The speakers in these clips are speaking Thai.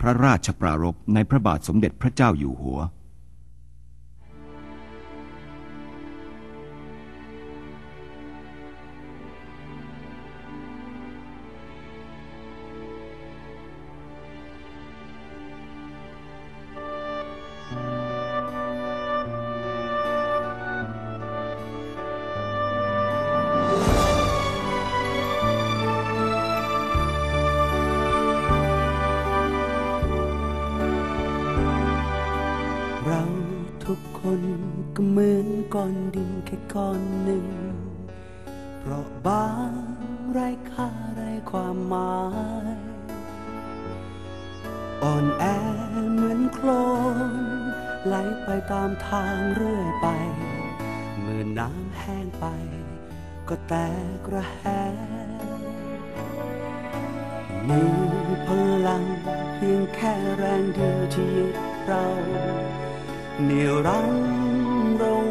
พระราชปรารภในพระบาทสมเด็จพระเจ้าอยู่หัว ก็เหมือนก้อนดินแค่ก้อนหนึ่ง เพราะบางไรค่าไรความหมาย อ่อนแอเหมือนโคลนไหลไปตามทางเรื่อยไป เมื่อน้ำแห้งไป ก็แตกระแหมีพลังเพียงแค่แรงเดียวที่ยึดเราเหนี่ยวรั้ง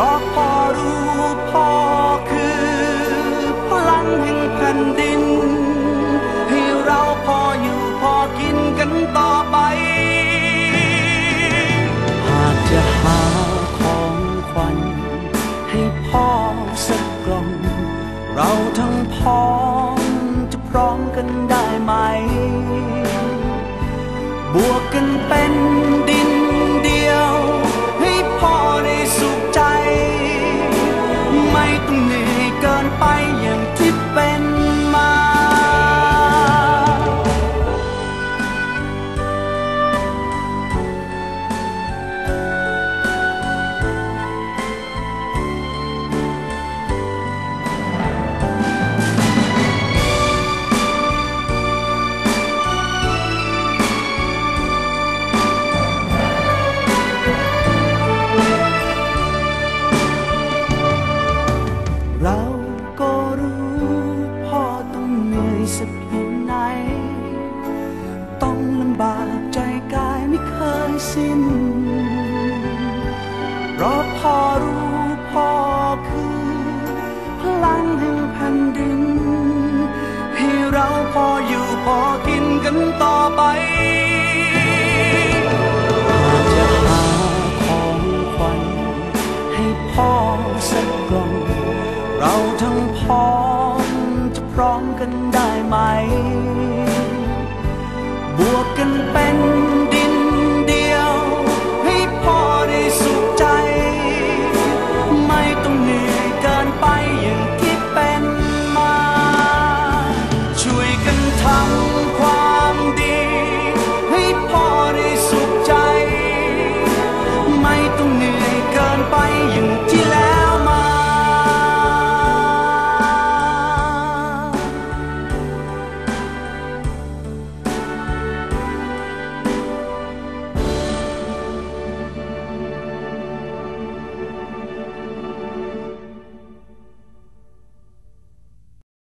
ราะพ่อรู้พ่อคือพลังแห่งแผ่นดิน ให้เราพออยู่พอกินกันต่อไป หากจะหาของขวัญให้พ่อสักกล่อง เราทั้งพ้องจะพร้อมกันได้ไหม บวกกันเป็น สิ้น เพราะพ่อรู้พ่อคือพลังแห่งแผ่นดิน ให้เราพออยู่พอกินกันต่อไปอาจจะหาของขวัญให้พ่อสักกล่อง เราทั้งพ้อจะพร้อมกันได้ไหม บวกกันเป็น